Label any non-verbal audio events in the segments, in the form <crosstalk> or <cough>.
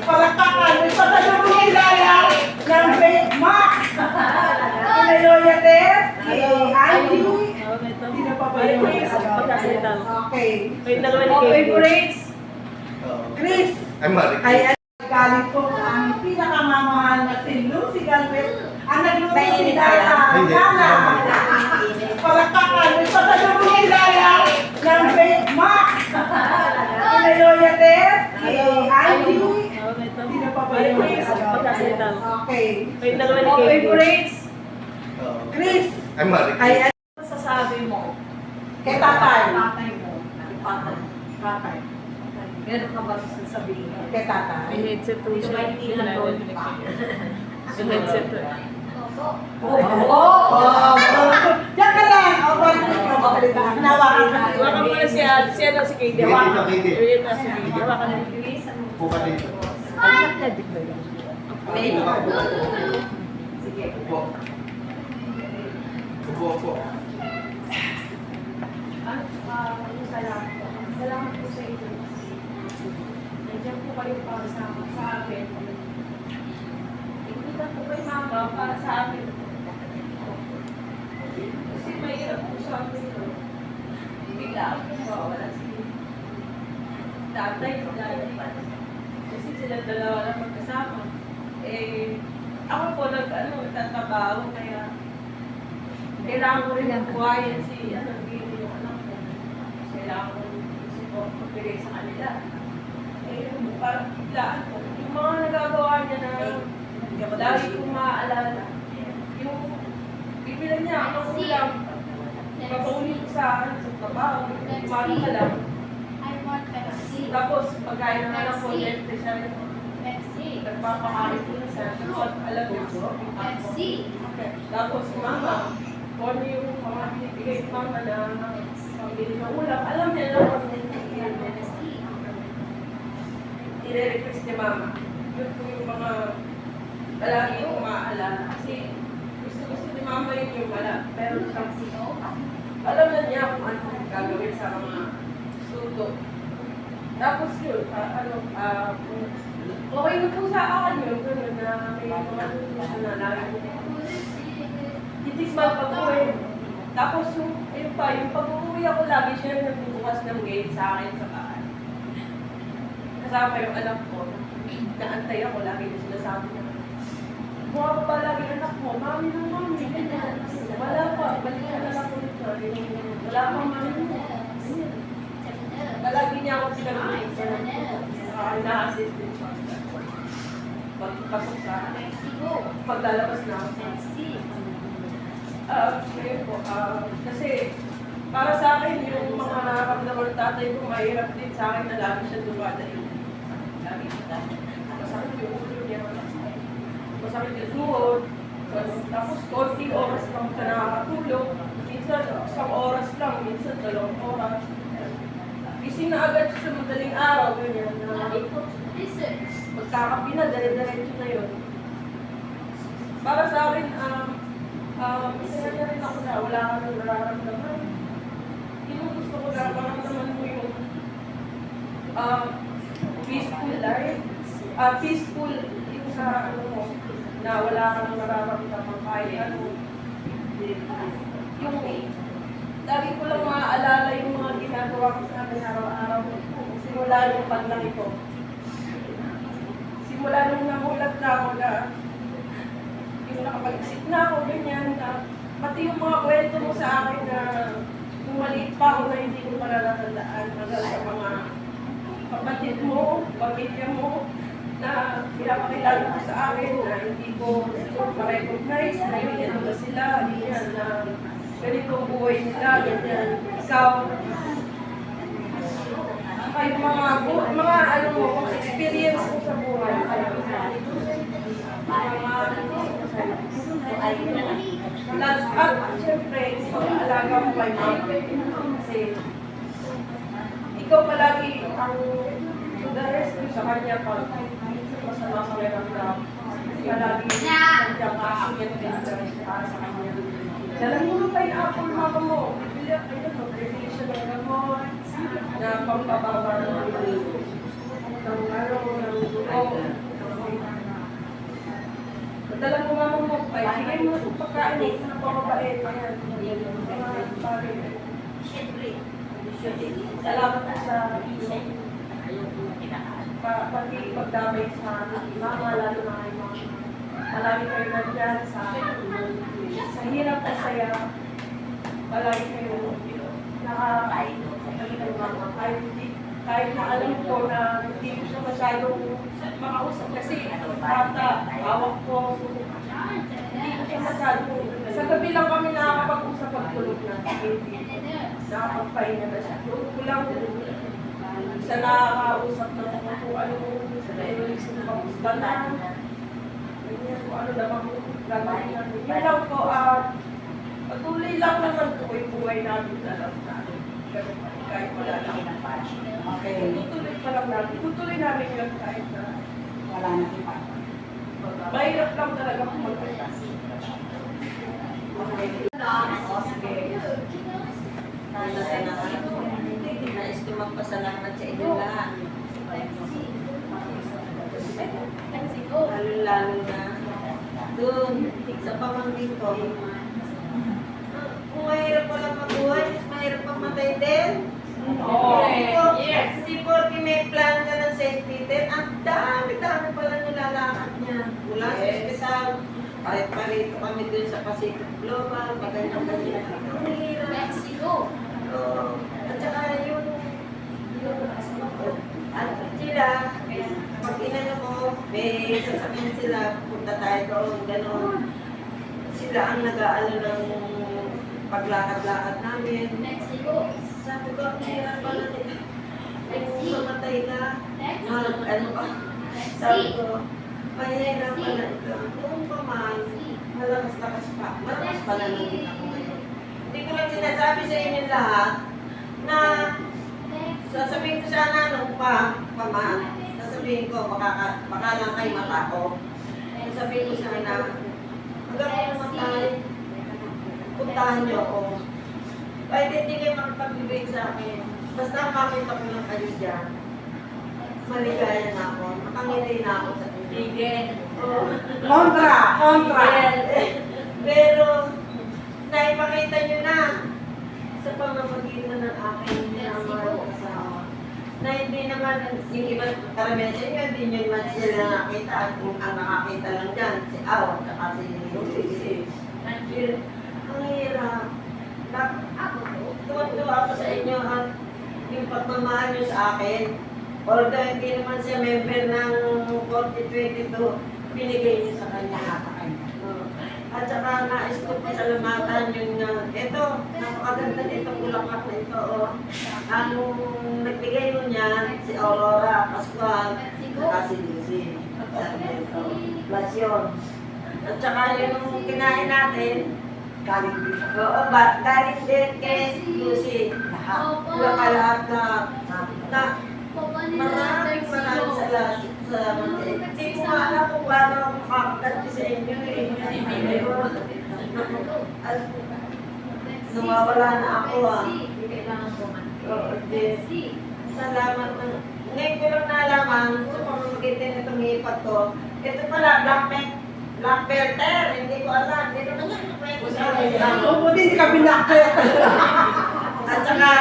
Palakpakan. May pasalubong yung Dana ng Bake Mac. Kina Loya Tess, kay Ivy. Sino pa ba yun? Okay. Favorites. Oo. Chris. Ay, Marie. Ay, galing po ang pinakamamahal na si Lucy Galvez. Ang nagluto si Mainit Okay. Oh, favorites. Oo. Chris. Ay, Marie. Ay, ay, Masasabi mo, kay tatay. tatay mo, tatay, tatay. Meron ka ba sasabihin? Kay tatay. May headset Hindi siya. ba hindi na? <laughs> May headset po. Oo! Oh, Diyan ka lang! O, balik ko ikaw makalita. Hinawakan ka. Hawakan mo na si Al, si ano si. Katie, Hawakan. Katie. Ayun na si Katie. Hawakan na. Puka dito. Sige. Upo. Upo, upo. Ano, yung salamat po. Salamat po sa inyo. Nandiyan po kayo para sa, sa akin. Lang po kay mama para sa akin. Kasi mahirap po sa akin. Bigla ako mawawala si tatay dahil kasi sila dalawa lang magkasama. Eh, ako po nag, ano, nagtatrabaho kaya kailangan ko rin ng buhayan si ano, Gino, yung anak ko. Kailangan ko rin support magbigay sa kanila. Eh, parang biglaan ko. Yung mga nagagawa niya na lagi kong maaalala. Yung bibilan niya ako ng ulam. Papaulit ko sa akin sa trabaho. Umaga ka lang. I want Pepsi. Tapos pagkain ng anak ko, lente siya rin. Nagpapakain na sa at alam niya. Pepsi. Okay. Tapos si mama, kung ano yung mga binibigay ni mama na pambili ng ulam, alam niya lang kung ano yung Pepsi. i-request ni mama. Yun po yung mga palagi kong maaalala. Kasi gusto gusto ni mama yun yung wala. Pero siyang alam na niya kung ano yung gagawin sa mga suto. Tapos yun, ah, ano, ah, okay na po sa akin yun, gano'n na may mga nutrition na lagi titikman pag uwi. Tapos yung, yun pa, yung pag-uwi ako lagi siya yung nagbubukas ng gate sa akin sa bahay. Kasama yung anak ko, naantay ako, lagi niya sinasabi niya. Mga pa lagi anak mo, mami na mami. Wala pa, balik na lang na. Wala pa mami mo. Palagi niya ako sinabi sa na-assist din siya. Pagpasok sa paglalabas na ako. Ah, ngayon po, ah, kasi para sa akin, yung mga nararamdaman ng tatay ko, mahirap din sa akin na lagi siya dumadayo. Lagi siya. Masakit yung ulo niya. Masakit yung tuhod. Tapos, konting oras lang siya nakakatulog. Minsan, isang oras lang. Minsan, dalawang oras. Gising na agad sa madaling araw. Ganyan. Na, magkakapi na, dire-diretso na yun. Para sa akin, um, um, masaya na rin ako na wala ka nang nararamdaman. Yung gusto ko na maramdaman mo yung um, peaceful life. Ah, peaceful yung sa ano mo, na wala ka nang nararamdaman kahit ano. Yung lagi ko lang maaalala yung mga ginagawa ko sa akin araw-araw. Simula yung paglang ko. Simula nung namulat na ako na yung nakapag-isip na ako, ganyan, na pati yung mga kwento mo sa akin na yung maliit pa ako na hindi ko palalatandaan hanggang sa mga kapatid mo, pamilya mo, na pinapakilala mo sa akin na hindi ko ma-recognize na yun ba sila, ganyan, na ganito ang buhay nila, ganyan. Ikaw, yung mga, mga ano mo, mga experience mo sa buhay. Last at syempre, pag-aalaga mo kay mama. Kasi ikaw palagi ang to the rescue sa kanya pag masama sa meron Kasi palagi nandiyan ka sa kanya. Dalang mo pa yung apple mama mo. Bibili ako yun, mag-review siya ng gamot. na pampababa ng ng ano, ng dugo. Dala mo mong magpay, bigay mo na itong pagkain mo na pamabait. Ayan, mga bagay. Salamat po sa pa, pati pagdamay sa aming mama, lalo na kay mama. Palagi kayo nandyan sa, sa hirap at saya. Palagi kayo nakakain ng mama. Kahit, kahit na alam ko na hindi ko siya masyadong makausap kasi bata, hawak ko. Hindi ko siya masyadong, sa gabi lang kami nakakapag-usap pag tulog na. Nakakapagpahinga na siya. Tulog ko lang siya nakakausap na kung ano sa naiwalis ng kamusta na. Kung ano lamang gagawin natin. Yun lang lang naman po yung buhay natin na lang natin. Ganun pa rin, kahit wala lang. Okay. Tutuloy pa lang natin. Tutuloy namin yun kahit na Wala na si Papa. mahirap lang talaga kung magpagkas. Okay. Nais ko magpasalamat sa inyo lahat. Lalo-lalo na doon sa pamangkin ko. Kung mahirap pala mabuhay, mas mahirap pang matay din. Yes. Si Porky may plan ka ng St. Peter, ang dami-dami pala nilalakad niya. Mula sa ospital, parit-parito kami dun sa Pacific Global, maganyan-ganyan. Ang hirap. Oo. At saka yung, yung at sila, pag inano mo, may sasakyan sila, punta tayo doon, gano'n. Sila ang nag-aalo ng paglakad-lakad namin. Sabi ko, ang hirap pala nila. Kung mamatay ka, mag, ano ka, sabi ko, mahirap pala ito. Kung pa man, malakas-lakas pa. Malakas pala na din ako ngayon. Hindi ko lang sinasabi sa inyo lahat na sasabihin ko sana nung pa, paman, sasabihin ko, baka, baka lang kayo matako. Sasabihin ko sana, hanggang mamatay, puntahan niyo ako. Kahit hindi kayo makapagbibig sa akin, basta makita ko lang kayo dyan, maligaya na ako, makangiti na ako sa inyo. Oo. Kontra! Kontra! Pero, naipakita nyo na sa pamamagitan ng aking minamahal na asawa na hindi naman yung iba karamihan sa inyo, hindi nyo naman sila nakita at kung ang nakakita lang dyan, si Aw, at si Lucy. Ang hirap. Nak- Tuwan-tuwa ako sa inyo at yung pagmamahal nyo sa akin. Although hindi naman siya member ng 4022, binigay niyo sa kanya. Oo. At saka nais ko pasalamatan yung na, ito, napakaganda nito bulaklak na ito. Oh. Ang nagbigay mo niyan, si Aurora Pascual, saka si Lucy. Sabi ito. At saka yung kinain natin, Galing dito. oo, ba, galing din kay Lucy. Lahat. Wala ka lahat na, na maraming maraming salamat. Salamat sa inyo. Hindi ko alam kung paano ako makakaganti sa inyo nawawala na ako ah. Oo, din. Salamat na. Ngayon ko lang nalaman sa pamamagitan nitong hipat ko. Ito pala, black belt, black belter. Hindi ko alam. Hindi naman yan kwento sa akin. Kung buti hindi ka binakit. At saka,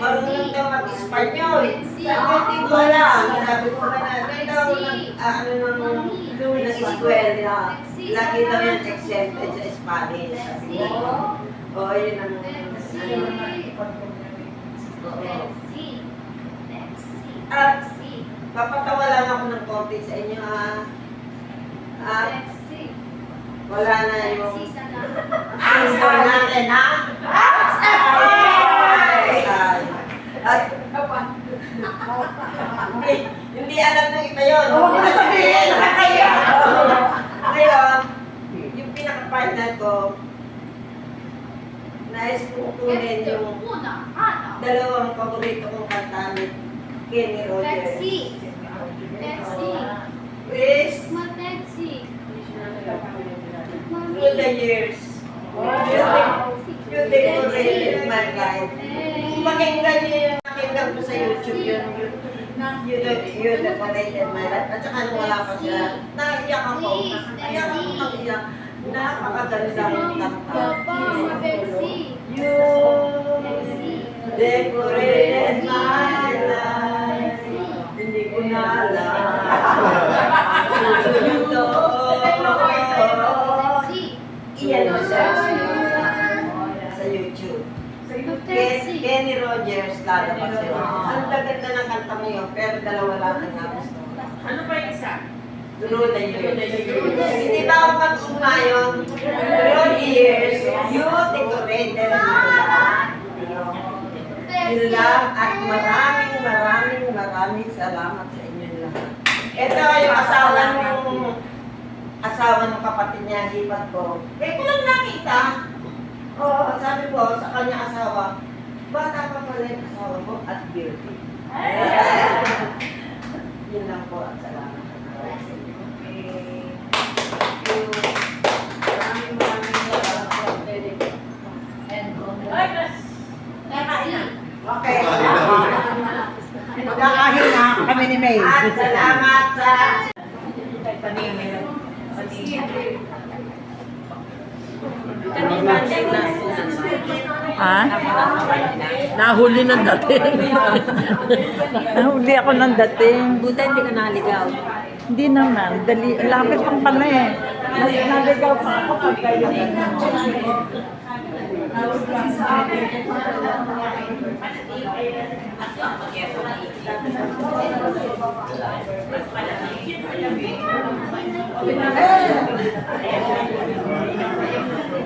marunong daw mag-Espanyol. Sabi ko, hindi ko alam. Sabi ko na, may daw ah, ano nang nag-eskwela na. Lagi daw yan exempted sa Spanish. Sabi ko, oo, yun ang, ano, oo. At, papatawa lang ako ng konti sa inyo, ah. At, wala na yung Sister natin, ha? Ay! At, hindi, alam ng iba yun. Huwag mo na sabihin, nakakaya. Ngayon, yung pinaka-partner ko, nais kong kunin yung dalawang paborito kong kanta ni Kenny Rogers. Is Years. Beautiful, beautiful in my life. Pakinggan niyo yung aking pinapakinggan ko sa YouTube yun. You, you decorated my life. At saka nung wala pa siya, naiyak ako. Naiyak ako naiyak. Napakaganda ng kanta. You decorated my life. Hindi ko na alam. Ken, Kenny Rogers, lalabas yun. Ang gaganda ng kanta mo yun, pero dalawa lang ang nagusto. Ano pa yung isa? Through the years. Hindi ba ako mag-uma yun? Through the years, you decorated my life. Yun lang, at maraming, maraming, maraming salamat sa inyo lahat. Ito yung asawa ng asawa ng kapatid niya, hipat ko. Eh, ko lang nakita. Oo, sabi ko sa kanya asawa, bata pa pala yung asawa mo at beauty. <laughs> Yun lang po at salamat. Po. Okay. Magkakahin na kami ni May. At salamat sa Ha? Nahuli ng dating. <laughs> Nahuli ako ng dating. Buta hindi ka naligaw. Hindi naman. Dali, lapit pang pala eh. Mas naligaw pa ako pag kayo. Eh!